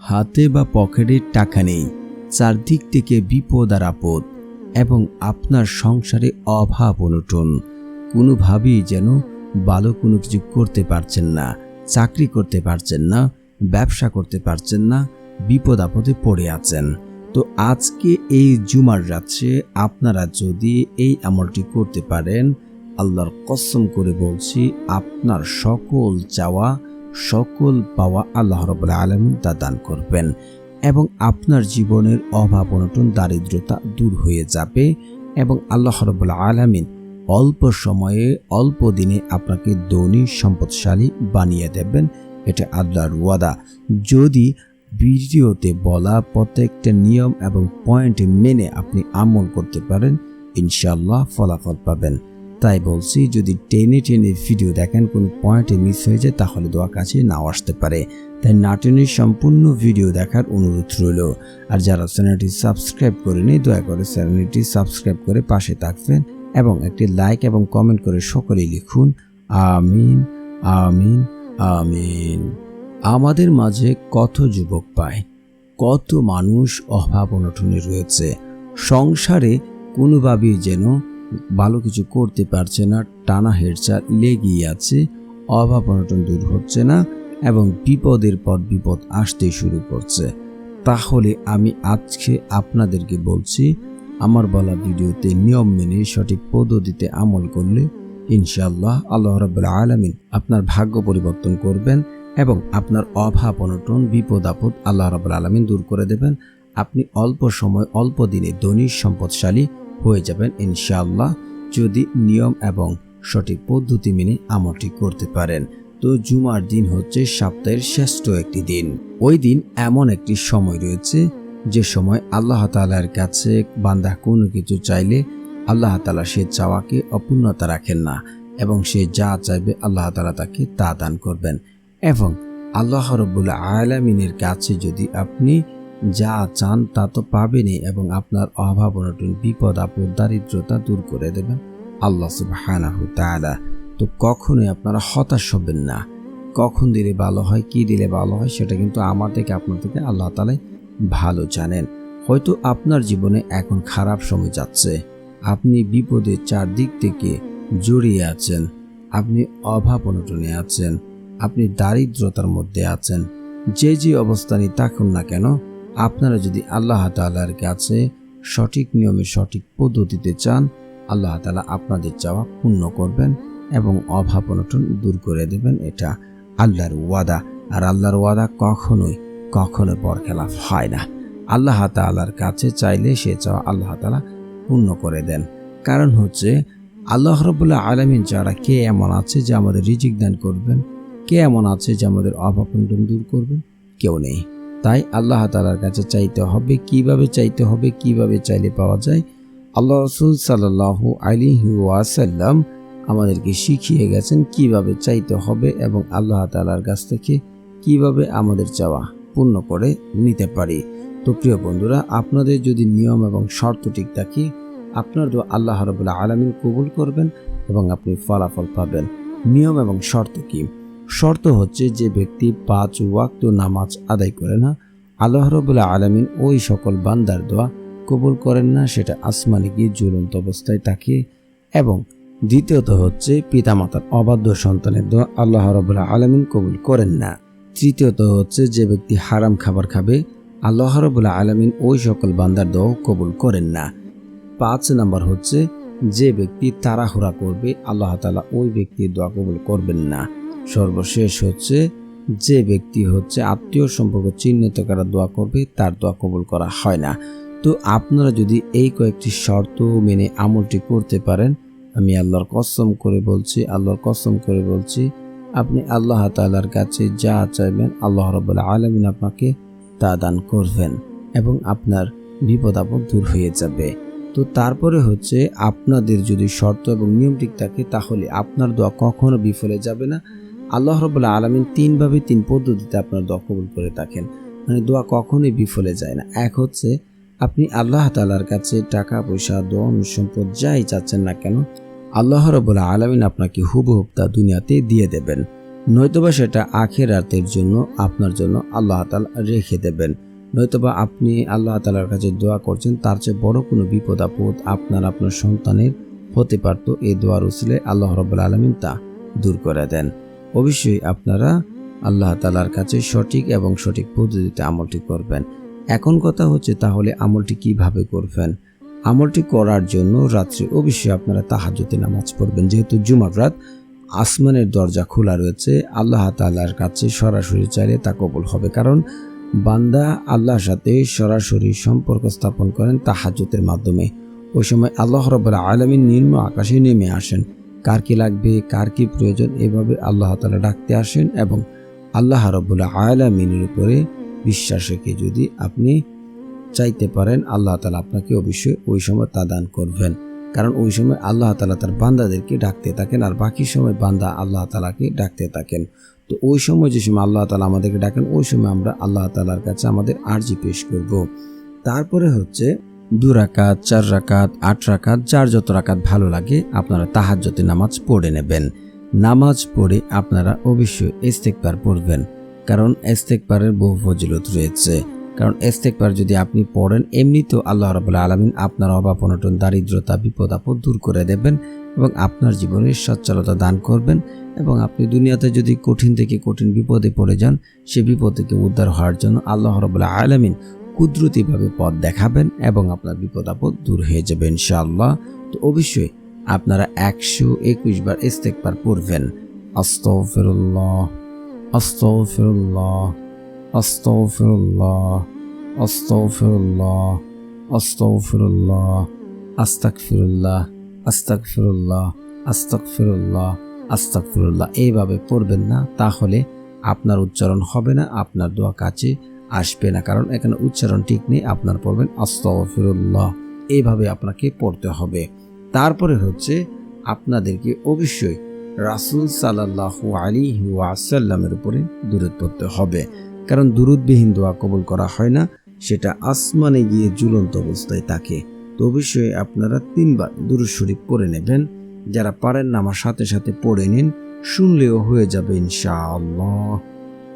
হাতে বা পকেটে টাকা নেই, চারদিক থেকে বিপদ আর আপদ এবং আপনার সংসারে অভাব অনটন। কোনোভাবেই যেন ভালো কোনো কিছু করতে পারছেন না, চাকরি করতে পারছেন না, ব্যবসা করতে পারছেন না, বিপদ আপদে পড়ে আছেন। তো আজকে এই জুমার রাত্রে আপনারা যদি এই আমলটি করতে পারেন, আল্লাহর কসম করে বলছি, আপনার সকল চাওয়া সকল পাওয়া আল্লাহ রবুল্লা আলমিন তা দান করবেন এবং আপনার জীবনের অভাব অনটন দারিদ্রতা দূর হয়ে যাবে এবং আল্লাহ রবুল্লা আলমিন অল্প সময়ে, অল্প দিনে আপনাকে ধনী, সম্পদশালী বানিয়ে দেবেন। এটা আল্লাহর ওয়াদা। যদি ভিডিওতে বলা প্রত্যেকটা নিয়ম এবং পয়েন্ট মেনে আপনি আমল করতে পারেন ইনশাল্লাহ ফলাফল পাবেন। তাই বলছি, যদি টেনে টেনে ভিডিও দেখেন, কোনো পয়েন্টে মিস হয়ে যায়, তাহলে দোয়া কাছে নাও আসতে পারে। তাই না টেনে সম্পূর্ণ ভিডিও দেখার অনুরোধ রইল। আর যারা চ্যানেলটি সাবস্ক্রাইব করেনি দয়া করে চ্যানেলটি সাবস্ক্রাইব করে পাশে থাকবেন এবং একটি লাইক এবং কমেন্ট করে সকলেই লিখুন, আমিন আমিন আমিন। আমাদের মাঝে কত যুবক পায় কত মানুষ অভাব অনটনে রয়েছে। সংসারে কোনোভাবেই যেন ভালো কিছু করতে পারছে না, টানা হেরচা লেগেই আছে, অভাব অনটন দূর হচ্ছে না এবং বিপদের পর বিপদ আসতে শুরু করছে। তাহলে আমি আজকে আপনাদেরকে বলছি, আমার বলা ভিডিওতে নিয়ম মেনে সঠিক পদ্ধতিতে আমল করলে ইনশাআল্লাহ আল্লাহ রাবুল্লাহ আলমিন আপনার ভাগ্য পরিবর্তন করবেন এবং আপনার অভাব অনটন, বিপদ, আপদ আল্লাহ রাবুল আলমিন দূর করে দেবেন। আপনি অল্প সময়, অল্প দিনে ধনী, সম্পদশালী হয়ে যাবেন ইনশাআল্লাহ যদি নিয়ম এবং সঠিক পদ্ধতি মেনে আমলটি করতে পারেন। তো জুমার দিন হচ্ছে সপ্তাহের শ্রেষ্ঠ একটি দিন। ওই দিন এমন একটি সময় রয়েছে যে সময় আল্লাহ তালার কাছে বান্দা কোনো কিছু চাইলে আল্লাহ তালা সে চাওয়াকে অপূর্ণতা রাখেন না এবং সে যা চাইবে আল্লাহ তালা তাকে তা দান করবেন। এবং আল্লাহ রব্বুল আলামিনের কাছে যদি আপনি যা চান তা তো পাবেনই এবং আপনার অভাব অনটন, বিপদ, আপদ, দারিদ্রতা দূর করে দেবেন। আল্লাহ সুবহানাহু তাআলা তো কখনোই আপনারা হতাশ হবেন না। কখন দিলে ভালো হয়, কি দিলে ভালো হয়, সেটা কিন্তু আমার থেকে, আপনার থেকে আল্লাহ তালাই ভালো জানেন। হয়তো আপনার জীবনে এখন খারাপ সময় যাচ্ছে। আপনি বিপদে চারদিক থেকে জড়িয়ে আছেন। আপনি অভাব অনটনে আছেন। আপনি দারিদ্রতার মধ্যে আছেন। যে যে অবস্থানই থাকুন না কেন আপনারা যদি আল্লাহ তালার কাছে সঠিক নিয়মে সঠিক পদ্ধতিতে চান, আল্লাহ তালা আপনাদের চাওয়া পূর্ণ করবেন এবং অভাব অনটন দূর করে দেবেন। এটা আল্লাহর ওয়াদা। আর আল্লাহর ওয়াদা কখনোই কখনো পর বরখেলাফ হয় না। আল্লাহ তালার কাছে চাইলে সে চাওয়া আল্লাহ তালা পূর্ণ করে দেন। কারণ হচ্ছে, আল্লাহ রবুল্লাহ আলমিন যারা কে এমন আছে যে আমাদের রিজিক দান করবেন? কে এমন আছে যে আমাদের অভাব অনটন দূর করবেন? কেউ নেই। তাই আল্লাহ তালার কাছে চাইতে হবে, কীভাবে চাইতে হবে, কীভাবে চাইলে পাওয়া যায়? আল্লাহ রসুল সাল্লাহ আলী ওয়াসাল্লাম আমাদেরকে শিখিয়ে গেছেন কীভাবে চাইতে হবে এবং আল্লাহ তালার কাছ থেকে কীভাবে আমাদের চাওয়া পূর্ণ করে নিতে পারি। তো প্রিয় বন্ধুরা, আপনাদের যদি নিয়ম এবং শর্ত ঠিক থাকে, আপনার দোয়া আল্লাহ রবুল্লাহ আলমিন কবুল করবেন এবং আপনি ফলাফল পাবেন। নিয়ম এবং শর্ত কি? শর্ত হচ্ছে যে ব্যক্তি পাঁচ ওয়াক্ত নামাজ আদায় করে না, আল্লাহ রবুল্লাহ আলমিন ওই সকল বান্দার দোয়া কবুল করেন না, সেটা আসমানে গিয়ে জ্বলন্ত অবস্থায় থাকে এবং দ্বিতীয়ত হচ্ছে পিতামাতার অবাধ্য সন্তানের দোয়া আল্লাহ রবুল্লাহ আলমিন কবুল করেন না। তৃতীয়ত হচ্ছে যে ব্যক্তি হারাম খাবার খাবে, আল্লাহ রবুল্লাহ আলমিন ওই সকল বান্দার দোয়াও কবুল করেন না। পাঁচ নাম্বার হচ্ছে যে ব্যক্তি তাড়াহুড়া করবে, আল্লাহ তালা ওই ব্যক্তির দোয়া কবুল করবেন না। সর্বশেষ হচ্ছে, যে ব্যক্তি হচ্ছে আত্মীয় সম্পর্ক চিহ্নিত করা দোয়া করবে, তার দোয়া কবুল করা হয় না। তো আপনারা যদি এই কয়েকটি শর্ত মেনে আমলটি করতে পারেন, আমি আল্লাহর কসম করে বলছি, আল্লাহর কসম করে বলছি, আপনি আল্লাহ তালার কাছে যা চাইবেন, আল্লাহ রবাহ আলমিন আপনাকে তা দান করবেন এবং আপনার বিপদ আপদ দূর হয়ে যাবে। তো তারপরে হচ্ছে, আপনাদের যদি শর্ত এবং নিয়ম ঠিক থাকে, তাহলে আপনার দোয়া কখনো বিফলে যাবে না। আল্লাহ রবাহ আলমিন তিনভাবে তিন পদ্ধতিতে আপনার দোয়া কবুল করে থাকেন। মানে দোয়া কখনোই বিফলে যায় না। এক হচ্ছে, আপনি আল্লাহ তালার কাছে টাকা, পয়সা দন সম্পদ যাই চাচ্ছেন না কেন, আল্লাহ রবুল্লা আলমিন আপনাকে হুবহুব তা দুনিয়াতে দিয়ে দেবেন। নয়তোবা সেটা আখেরাতের জন্য, আপনার জন্য আল্লাহ তালা রেখে দেবেন। নয়তোবা আপনি আল্লাহ তালার কাছে দোয়া করছেন, তার চেয়ে বড় কোনো বিপদ, আপদ আপনার আপনার সন্তানের হতে পারত এই দোয়ার উসিলে আল্লাহ রব্বুল আলমিন তা দূর করে দেন। অবশ্যই আপনারা আল্লাহ তালার কাছে সঠিক এবং সঠিক পদ্ধতিতে আমলটি করবেন। এখন কথা হচ্ছে তাহলে আমলটি কীভাবে করবেন? আমলটি করার জন্য রাত্রে অবশ্যই আপনারা তাহাজতে নামাজ পড়বেন। যেহেতু জুমার রাত, আসমানের দরজা খোলা রয়েছে। আল্লাহ তাল্লাহর কাছে সরাসরি চাইলে তা কবল হবে। কারণ বান্দা আল্লাহর সাথে সরাসরি সম্পর্ক স্থাপন করেন তাহাজতের মাধ্যমে। ওই সময় আল্লাহ রব্বুল আলমিন নিম্ন আকাশে নেমে আসেন। কার কি লাগবে, কার কি প্রয়োজন, এভাবে আল্লাহ তালা ডাকতে আসেন এবং আল্লাহ রব্বুল আলমিনের উপরে বিশ্বাস রেখে যদি আপনি চাইতে পারেন, আল্লাহ তালা আপনাকে অবশ্যই ওই সময় তা দান করবেন। কারণ ওই সময় আল্লাহ তালা তার বান্দাদেরকে ডাকতে থাকেন আর বাকি সময় বান্দা আল্লাহ তালাকে ডাকতে থাকেন। তো ওই সময় যে সময় আল্লাহ তালা আমাদেরকে ডাকেন, ওই সময় আমরা আল্লাহ তালার কাছে আমাদের আর্জি পেশ করব। তারপরে হচ্ছে দু রাকাত, চার রাকাত, আট রাকাত, যার যত রাকাত ভালো লাগে আপনারা তাহাজ্জতে নামাজ পড়ে নেবেন। নামাজ পড়ে আপনারা অবশ্যই ইস্তেকবার পড়বেন, কারণ ইস্তেকবারের বহু ফজিলত রয়েছে। কারণ ইস্তেকবার যদি আপনি পড়েন, এমনিতেও আল্লাহ রাবুল্লাহ আলমিন আপনার অভাব, অনটন, দারিদ্রতা বিপদ আপদ দূর করে দেবেন এবং আপনার জীবনের সচ্ছলতা দান করবেন এবং আপনি দুনিয়াতে যদি কঠিন থেকে কঠিন বিপদে পড়ে যান, সে বিপদ থেকে উদ্ধার হওয়ার জন্য আল্লাহ রবুল্লাহ আলমিন কুদরতিভাবে পথ দেখাবেন এবং আপনার বিপদ আপদ দূর হয়ে যাবে ইনশাআল্লাহ। তো অবশ্যই আপনারা একশো একুশ বার ইস্তেকবার পড়বেন। আস্তফিরুল্লাহ আস্তফিরুল্লাহ আস্তফিরুল্লাহ আস্তফিরুল্লাহ আস্তফিরুল্লাহ আস্তাকফিরুল্লাহ আস্তাকফিরুল্লাহ আস্তাকফিরুল্লাহ আস্তাকফিরুল্লাহ এইভাবে পড়বেন না, তাহলে আপনার উচ্চারণ হবে না, আপনার দোয়া কাছে আসবে না, কারণ এখানে উচ্চারণ ঠিক নেই। আপনার পড়বেন আস্তফিরুল্লাহ এইভাবে আপনাকে পড়তে হবে। তারপরে হচ্ছে আপনাদেরকে অবশ্যই রাসুল সাল্লাহ আলী ওয়াসাল্লামের উপরে দূরত পড়তে হবে। কারণ দুরুদবিহীন দোয়া কবুল করা হয় না, সেটা আসমানে গিয়ে ঝুলন্ত অবস্থায় থাকে। তো অবশ্যই আপনারা তিনবার দুরুদ শরীফ পড়ে নেবেন। যারা পারেন না, আমার সাথে সাথে পড়ে নিন, শুনলেও হয়ে যাবে ইনশাআল্লাহ।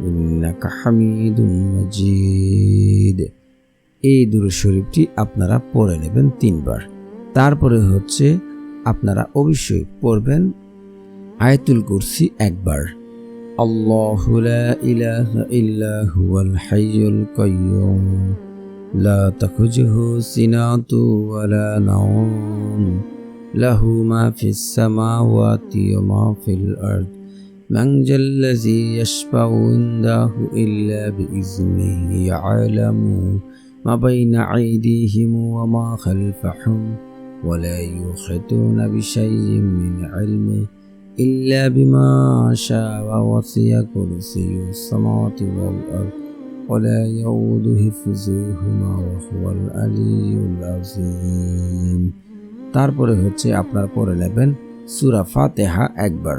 إنك حميد مجيد এই দুরূদ শরীফটি আপনারা পড়ে নেবেন তিনবার তারপরে হচ্ছে আপনারা অবশ্যই পড়বেন আয়াতুল কুরসি একবার আল্লাহ লা ইলাহা ইল্লা হুয়াল হাইয়ুল কাইয়্যুম লা তাখুজুহু সিনাতু ওয়ালা নাওম লাহু মা ফিস সামাওয়াতি ওয়া মা ফিল আরদ من ذا الذي يشفع عنده إلا بإذنه يعلم ما بين أيديهم وما خلفهم ولا يحيطون بشيء من علمه إلا بما شاء ووسع كرسي السماوات والأرض ولا يؤود حفظهما وهو العلي العظيم তারপরে হচ্ছে আপনার পড়ে নেবেন সূরা ফাতিহা একবার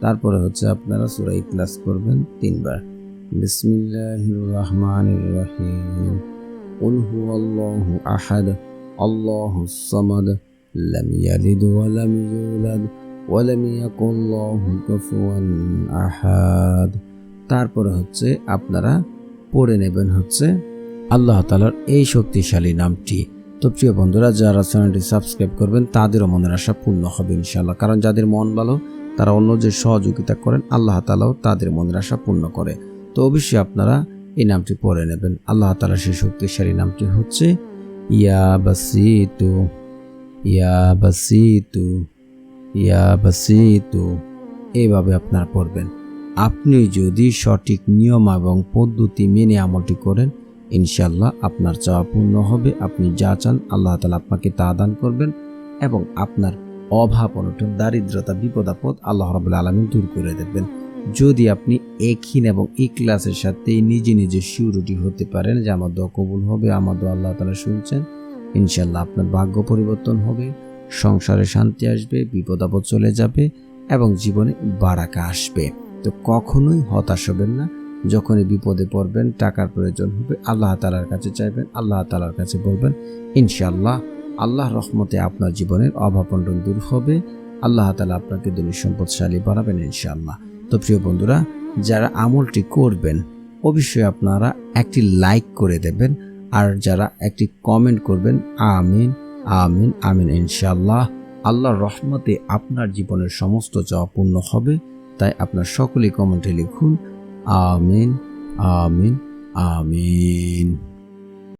তারপরে হচ্ছে আপনারা সূরা ইখলাস করবেন তিনবার বিসমিল্লাহির রহমানির রহিম قل هو الله أحد الله الصمد لم يلد ولم يولد ولم يكن له كفوا أحد তারপরে হচ্ছে আপনারা পড়ে নেবেন হচ্ছে আল্লাহ তালার এই শক্তিশালী নামটি তো প্রিয় বন্ধুরা, যারা চ্যানেলটি সাবস্ক্রাইব করবেন, তাদেরও মনের আশা পূর্ণ হবে ইনশাল্লাহ কারণ যাদের মন ভালো, তারা অন্য যে সহযোগিতা করেন, আল্লাহ তালাও তাদের মনের আশা পূর্ণ করে। তো অবশ্যই আপনারা এই নামটি পড়ে নেবেন। আল্লাহ তালা সেই শক্তিশালী নামটি হচ্ছে ইয়া বাসিতু ইয়া বাসিতু, ইয়া এইভাবে আপনারা পড়বেন। আপনি যদি সঠিক নিয়ম এবং পদ্ধতি মেনে আমলটি করেন ইনশাল্লাহ আপনার চাওয়া পূর্ণ হবে। আপনি যা চান আল্লাহ তালা আপনাকে তা দান করবেন এবং আপনার অভাব, অনটন, দারিদ্রতা, বিপদ, আপদ আল্লাহ রবুল্লা আলমিন দূর করে দেবেন। যদি আপনি একহীন এবং ইকলাসের সাথে নিজে নিজে সিউরিটি হতে পারেন, যে আমার দোয়া কবুল হবে, আমার দোয়া আল্লাহ তালা শুনছেন ইনশাল্লাহ আপনার ভাগ্য পরিবর্তন হবে, সংসারে শান্তি আসবে, বিপদ, আপদ চলে যাবে এবং জীবনে বারাকা আসবে। তো কখনোই হতাশ হবেন না। যখনই বিপদে পড়বেন, টাকার প্রয়োজন হবে, আল্লাহ তালার কাছে চাইবেন, আল্লাহ তালার কাছে বলবেন ইনশাল্লাহ আল্লাহ রহমতে আপনার জীবনের অভাবন্টন দূর হবে, আল্লাহ তালা আপনাকে দুনির সম্পদশালী বানাবেন ইনশাল্লাহ তো প্রিয় বন্ধুরা, যারা আমলটি করবেন, অবশ্যই আপনারা একটি লাইক করে দেবেন, আর যারা একটি কমেন্ট করবেন, আমিন আমিন আমিন ইনশাল্লাহ আল্লাহর রহমতে আপনার জীবনের সমস্ত চাওয়া পূর্ণ হবে, তাই আপনার সকলেই কমেন্টে লিখুন আমিন আমিন আমিন